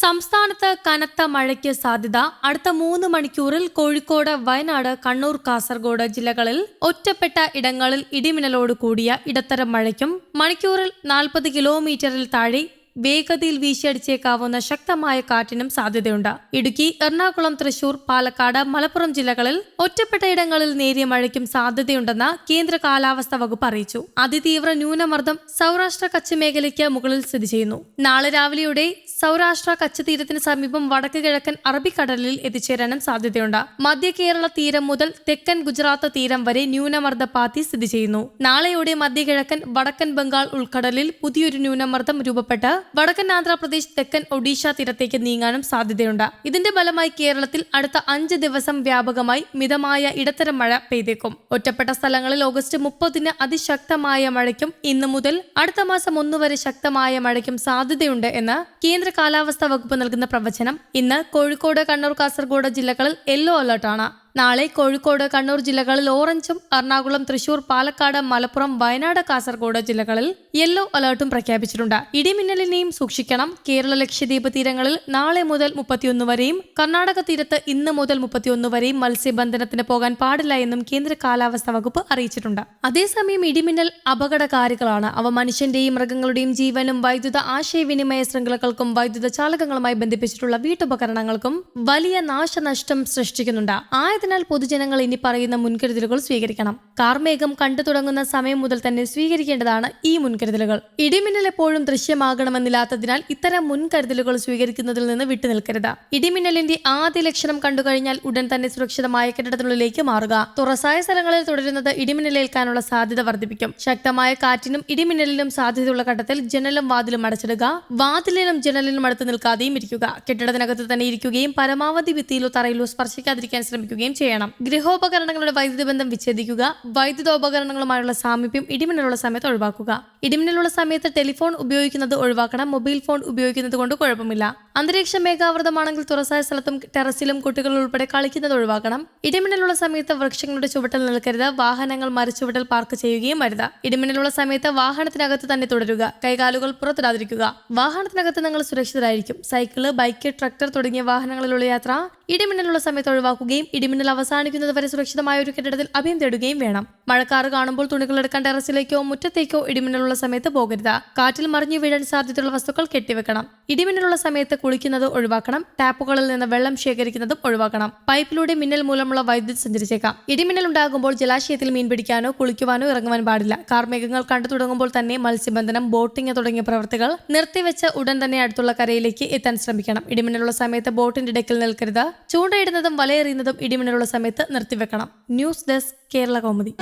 സംസ്ഥാനത്ത് കനത്ത മഴയ്ക്ക് സാധ്യത. അടുത്ത മൂന്ന് മണിക്കൂറിൽ കോഴിക്കോട് വയനാട് കണ്ണൂർ കാസർഗോഡ് ജില്ലകളിൽ ഒറ്റപ്പെട്ട ഇടങ്ങളിൽ ഇടിമിന്നലോട് കൂടിയ ഇടത്തരം മഴയ്ക്കും മണിക്കൂറിൽ നാൽപ്പത് കിലോമീറ്ററിൽ താഴെ വേഗതയിൽ വീശിയടിച്ചേക്കാവുന്ന ശക്തമായ കാറ്റിനും സാധ്യതയുണ്ട്. ഇടുക്കി എറണാകുളം തൃശൂർ പാലക്കാട് മലപ്പുറം ജില്ലകളിൽ ഒറ്റപ്പെട്ട ഇടങ്ങളിൽ നേരിയ മഴയ്ക്കും സാധ്യതയുണ്ടെന്ന് കേന്ദ്ര കാലാവസ്ഥാ വകുപ്പ് അറിയിച്ചു. അതിതീവ്ര ന്യൂനമർദ്ദം സൗരാഷ്ട്ര കച്ച് മേഖലയ്ക്ക് മുകളിൽ സ്ഥിതി ചെയ്യുന്നു. നാളെ രാവിലെയോടെ സൗരാഷ്ട്ര കച്ച് തീരത്തിന് സമീപം വടക്ക് കിഴക്കൻ അറബിക്കടലിൽ എത്തിച്ചേരാനും സാധ്യതയുണ്ട്. മധ്യ കേരള തീരം മുതൽ തെക്കൻ ഗുജറാത്ത് തീരം വരെ ന്യൂനമർദ്ദ പാത്തി സ്ഥിതി ചെയ്യുന്നു. നാളെയോടെ മധ്യ കിഴക്കൻ വടക്കൻ ബംഗാൾ ഉൾക്കടലിൽ പുതിയൊരു ന്യൂനമർദ്ദം രൂപപ്പെട്ട് വടക്കൻ ആന്ധ്രാപ്രദേശ് തെക്കൻ ഒഡീഷ തീരത്തേക്ക് നീങ്ങാനും സാധ്യതയുണ്ട്. ഇതിന്റെ ഫലമായി കേരളത്തിൽ അടുത്ത അഞ്ച് ദിവസം വ്യാപകമായി മിതമായ ഇടത്തരം മഴ പെയ്തേക്കും. ഒറ്റപ്പെട്ട സ്ഥലങ്ങളിൽ ഓഗസ്റ്റ് മുപ്പതിന് അതിശക്തമായ മഴയ്ക്കും ഇന്നു മുതൽ അടുത്ത മാസം ഒന്ന് വരെ ശക്തമായ മഴയ്ക്കും സാധ്യതയുണ്ട് എന്ന് കേന്ദ്ര കാലാവസ്ഥാ വകുപ്പ് നൽകുന്ന പ്രവചനം. ഇന്ന് കോഴിക്കോട് കണ്ണൂർ കാസർഗോഡ് ജില്ലകളിൽ യെല്ലോ അലർട്ടാണ്. നാളെ കോഴിക്കോട് കണ്ണൂർ ജില്ലകളിൽ ഓറഞ്ചും എറണാകുളം തൃശൂർ പാലക്കാട് മലപ്പുറം വയനാട് കാസർഗോഡ് ജില്ലകളിൽ യെല്ലോ അലർട്ടും പ്രഖ്യാപിച്ചിട്ടുണ്ട്. ഇടിമിന്നലിനെയും സൂക്ഷിക്കണം. കേരള ലക്ഷദ്വീപ് തീരങ്ങളിൽ നാളെ മുതൽ മുപ്പത്തിയൊന്ന് വരെയും കർണാടക തീരത്ത് ഇന്ന് മുതൽ മുപ്പത്തിയൊന്ന് വരെയും മത്സ്യബന്ധനത്തിന് പോകാൻ പാടില്ല എന്നും കേന്ദ്ര കാലാവസ്ഥാ വകുപ്പ് അറിയിച്ചിട്ടുണ്ട്. അതേസമയം ഇടിമിന്നൽ അപകടകാരികളാണ്. അവ മനുഷ്യന്റെയും മൃഗങ്ങളുടെയും ജീവനും വൈദ്യുത ആശയവിനിമയ ശൃംഖലകൾക്കും വൈദ്യുത ചാലകങ്ങളുമായി ബന്ധിപ്പിച്ചിട്ടുള്ള വീട്ടുപകരണങ്ങൾക്കും വലിയ നാശനഷ്ടം സൃഷ്ടിക്കുന്നുണ്ട്. ആയതിനാൽ പൊതുജനങ്ങൾ ഇനി പറയുന്ന മുൻകരുതലുകൾ സ്വീകരിക്കണം. കാർമേഘം കണ്ടു തുടങ്ങുന്ന സമയം മുതൽ തന്നെ സ്വീകരിക്കേണ്ടതാണ് ഈ മുൻകരുതലുകൾ. ഇടിമിന്നൽ എപ്പോഴും ദൃശ്യമാകണമെന്നില്ലാത്തതിനാൽ ഇത്തരം മുൻകരുതലുകൾ സ്വീകരിക്കുന്നതിൽ നിന്ന് വിട്ടുനിൽക്കരുത്. ഇടിമിന്നലിന്റെ ആദ്യ ലക്ഷണം കണ്ടുകഴിഞ്ഞാൽ ഉടൻ തന്നെ സുരക്ഷിതമായ കെട്ടിടത്തിനുള്ളിലേക്ക് മാറുക. തുറസായ സ്ഥലങ്ങളിൽ തുടരുന്നത് ഇടിമിന്നലേൽക്കാനുള്ള സാധ്യത വർദ്ധിപ്പിക്കും. ശക്തമായ കാറ്റിനും ഇടിമിന്നലിനും സാധ്യതയുള്ള ഘട്ടത്തിൽ ജനലും വാതിലും അടച്ചിടുക. വാതിലിനും ജനലിനും അടുത്ത് നിൽക്കാതെയും ഇരിക്കുക. കെട്ടിടത്തിനകത്ത് തന്നെ ഇരിക്കുകയും പരമാവധി ഭിത്തിയിലോ തറയിലോ സ്പർശിക്കാതിരിക്കാൻ ശ്രമിക്കുകയും ചെയ്യണം. ഗൃഹോപകരണങ്ങളുടെ വൈദ്യുതി ബന്ധം വിച്ഛേദിക്കുക വൈദ്യുതോപകരണങ്ങളുമായുള്ള സാമീപ്യം ഇടിമിന്നലുള്ള സമയത്ത് ഒഴിവാക്കുക. ഇടിമിന്നലുള്ള സമയത്ത് ടെലിഫോൺ ഉപയോഗിക്കുന്നത് ഒഴിവാക്കണം മൊബൈൽ ഫോൺ ഉപയോഗിക്കുന്നത് കൊണ്ട് കുഴപ്പമില്ല. അന്തരീക്ഷ മേഘാവൃതമാണെങ്കിൽ തുറസായ സ്ഥലത്തും ടെറസിലും കുട്ടികൾ ഉൾപ്പെടെ കളിക്കുന്നത് ഒഴിവാക്കണം. ഇടിമിന്നലുള്ള സമയത്ത് വൃക്ഷങ്ങളുടെ ചുവട്ടിൽ നിൽക്കരുത് വാഹനങ്ങൾ മരച്ചുവട്ടിൽ പാർക്ക് ചെയ്യുകയും വരുത ഇടിമിന്നലുള്ള സമയത്ത് വാഹനത്തിനകത്ത് തന്നെ തുടരുക കൈകാലുകൾ പുറത്തിടാതിരിക്കുക. വാഹനത്തിനകത്ത് നിങ്ങൾ സുരക്ഷിതരായിരിക്കും. സൈക്കിൾ ബൈക്ക് ട്രക്ടർ തുടങ്ങിയ വാഹനങ്ങളിലുള്ള യാത്ര ഇടിമിന്നലുള്ള സമയത്ത് ഒഴിവാക്കുകയും ഇടിമിന്നൽ അവസാനിക്കുന്നത് വരെ സുരക്ഷിതമായ ഒരു കെട്ടിടത്തിൽ അഭയം തേടുകയും വേണം. മഴക്കാറ് കാണുമ്പോൾ തുണികൾ എടുക്കാൻ ടെറസിലേക്കോ മുറ്റത്തേക്കോ ഇടിമിന്നലുള്ള സമയത്ത് പോകരുത്. കാറ്റിൽ മറിഞ്ഞു വീഴാൻ സാധ്യതയുള്ള വസ്തുക്കൾ കെട്ടിവെക്കണം. ഇടിമിന്നലുള്ള സമയത്ത് കുളിക്കുന്നത് ഒഴിവാക്കണം. ടാപ്പുകളിൽ നിന്ന് വെള്ളം ശേഖരിക്കുന്നതും ഒഴിവാക്കണം. പൈപ്പിലൂടെ മിന്നൽ മൂലമുള്ള വൈദ്യുതി സഞ്ചരിച്ചേക്കാം. ഇടിമിന്നൽ ഉണ്ടാകുമ്പോൾ ജലാശയത്തിൽ മീൻ പിടിക്കാനോ കുളിക്കുവാനോ ഇറങ്ങുവാൻ പാടില്ല. കാർമേഘങ്ങൾ കണ്ടു തുടങ്ങുമ്പോൾ തന്നെ മത്സ്യബന്ധനം ബോട്ടിംഗ് തുടങ്ങിയ പ്രവൃത്തികൾ നിർത്തിവെച്ച് ഉടൻ തന്നെ അടുത്തുള്ള കരയിലേക്ക് എത്താൻ ശ്രമിക്കണം. ഇടിമിന്നലുള്ള സമയത്ത് ബോട്ടിന്റെ ഇടയ്ക്കിൽ നിൽക്കരുത്. ചൂണ്ടയിടുന്നതും വലയെറിയുന്നതും ഇടിമിന്നലുള്ള സമയത്ത് നിർത്തിവെക്കണം. News desk Kerala Kaumudi.